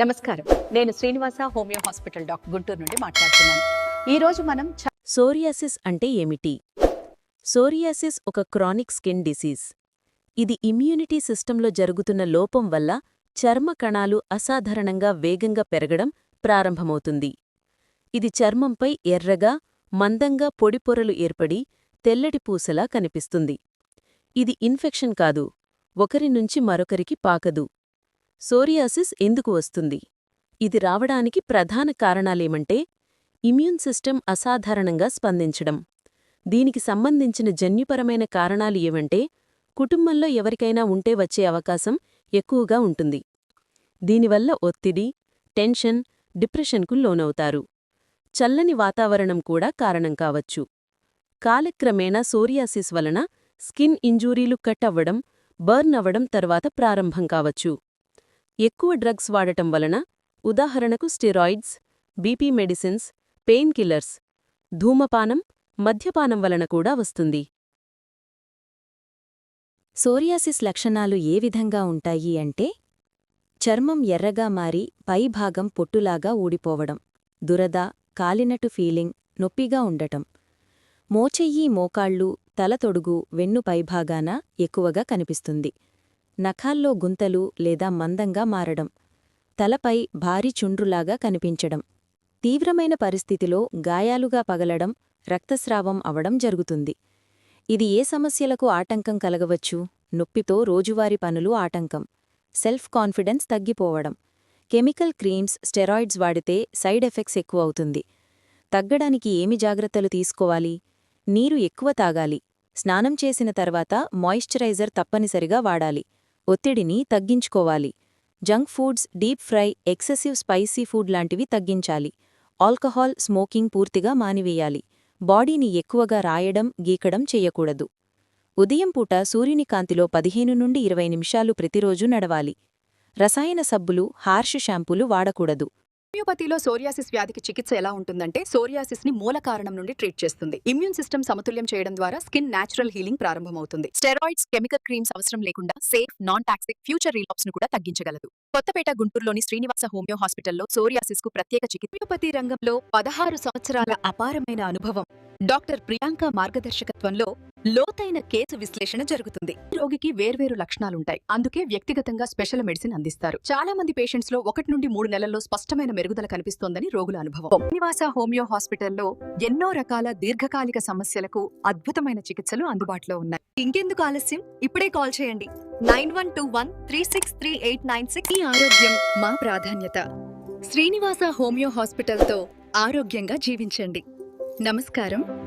నమస్కారం. నేను Srinivasa homeo hospital doctor Guntur నుండి మాట్లాడుతున్నాను. ఈరోజు మనం సోరియాసిస్ అంటే ఏమిటి? సోరియాసిస్ ఒక క్రానిక్ స్కిన్ డిసీజ్. ఇది ఇమ్యూనిటీ సిస్టంలో జరుగుతున్న లోపం వల్ల చర్మ కణాలు అసాధారణంగా వేగంగా పెరగడం ప్రారంభమవుతుంది. ఇది చర్మంపై ఎర్రగా మందంగా పొడిపొరలు ఏర్పడి తెల్లటి పూసలా కనిపిస్తుంది. ఇది ఇన్ఫెక్షన్ కాదు ఒకరి నుంచి మరొకరికి పాకదు. సోరియాసిస్ ఎందుకు వస్తుంది? ఇది రావడానికి ప్రధాన కారణాలేమంటే ఇమ్యూన్ సిస్టమ్ అసాధారణంగా స్పందించడం. దీనికి సంబంధించిన జన్యుపరమైన కారణాలు ఏవంటే కుటుంబంలో ఎవరికైనా ఉంటే వచ్చే అవకాశం ఎక్కువగా ఉంటుంది. దీనివల్ల ఒత్తిడి టెన్షన్ డిప్రెషన్కు లోనవుతారు. చల్లని వాతావరణం కూడా కారణం కావచ్చు. కాలక్రమేణా సోరియాసిస్ వలన స్కిన్ ఇంజూరీలు కట్ అవ్వడం బర్న్ అవ్వడం తర్వాత ప్రారంభం కావచ్చు. ఎక్కువ డ్రగ్స్ వాడటం వలన ఉదాహరణకు steroids BP medicines pain killers ధూమపానం మద్యపానం వలన కూడా వస్తుంది. సోరియాసిస్ లక్షణాలు ఏ విధంగా ఉంటాయి అంటే చర్మం ఎర్రగా మారి పైభాగం పొట్టులాగా ఊడిపోవడం దురద కాలినటు ఫీలింగ్ నొప్పిగా ఉండటం. మోచెయ్యి మోకాళ్ళు తలతొడుగు వెన్ను పైభాగాన ఎక్కువగా కనిపిస్తుంది. నఖాల్లో గుంతలు లేదా మందంగా మారడం తలపై భారీ చుండ్రులాగా కనిపించడం తీవ్రమైన పరిస్థితిలో గాయాలుగా పగలడం రక్తస్రావం అవడం జరుగుతుంది. ఇది ఏ సమస్యలకు ఆటంకం కలగవచ్చు? నొప్పితో రోజువారీ పనులు ఆటంకం. సెల్ఫ్ కాన్ఫిడెన్స్ తగ్గిపోవడం. కెమికల్ క్రీమ్స్ స్టెరాయిడ్స్ వాడితే సైడ్ ఎఫెక్ట్స్ ఎక్కువ అవుతుంది తగ్గడానికి ఏమి జాగ్రత్తలు తీసుకోవాలి? నీరు ఎక్కువ తాగాలి. స్నానం చేసిన తర్వాత మాయిశ్చరైజర్ తప్పనిసరిగా వాడాలి. ఒత్తిడిని తగ్గించుకోవాలి. Junk foods deep fry excessive spicy food లాంటివి తగ్గించాలి. ఆల్కహాల్ స్మోకింగ్ పూర్తిగా మానివేయాలి. బాడీని ఎక్కువగా రాయడం గీకడం చెయ్యకూడదు ఉదయం పూట సూర్యుని కాంతిలో పదిహేను నుండి ఇరవై నిమిషాలు ప్రతిరోజు నడవాలి. రసాయన సబ్బులు హార్ష్ షాంపూలు వాడకూడదు. హోమియోపతిలో సోరియాసిస్ వ్యాధికి చికిత్స ఎలా ఉంటుందంటే సోరియాసిస్ని మూల కారణం నుండి ట్రీట్ చేస్తుంది. ఇమ్యూన్ సిస్టమ్ సమతుల్యం చేయడం ద్వారా స్కిన్ నేచురల్ హీలింగ్ ప్రారంభమవుతుంది. స్టెరాయిడ్స్ కెమికల్ క్రీమ్స్ అవసరం లేకుండా సేఫ్ నాన్ టాక్సిక్ ఫ్యూచర్ రిలాప్స్ను కూడా తగ్గించగలదు. కొత్తపేట గుంటూరులోని శ్రీనివాస హోమియో హాస్పిటల్లో సోరియాసిస్కు ప్రత్యేక చికిత్స. హోమియోపతి రంగంలో పదహారు సంవత్సరాల అపారమైన అనుభవం. డాక్టర్ ప్రియాంక మార్గదర్శకత్వంలో లోతైన కేసు విశ్లేషణ జరుగుతుంది. రోగికి వేర్వేరు లక్షణాలుంటాయి. అందుకే వ్యక్తిగతంగా స్పెషల్ మెడిసిన్ అందిస్తారు. చాలా మంది పేషెంట్స్లో ఒకటి నుండి మూడు నెలల్లో స్పష్టమైన మెరుగుదల కనిపిస్తోందని రోగుల అనుభవం. శ్రీనివాస హోమియో హాస్పిటల్లో ఎన్నో రకాల దీర్ఘకాలిక సమస్యలకు అద్భుతమైన చికిత్సలు అందుబాటులో ఉన్నాయి. ఇంకెందుకు ఆలస్యం? ఇప్పుడే కాల్ చేయండి. Nine one two one three six three eight nine six. ఈ ఆరోగ్యం మా ప్రాధాన్యత. శ్రీనివాస హోమియో హాస్పిటల్తో ఆరోగ్యంగా జీవించండి. నమస్కారం.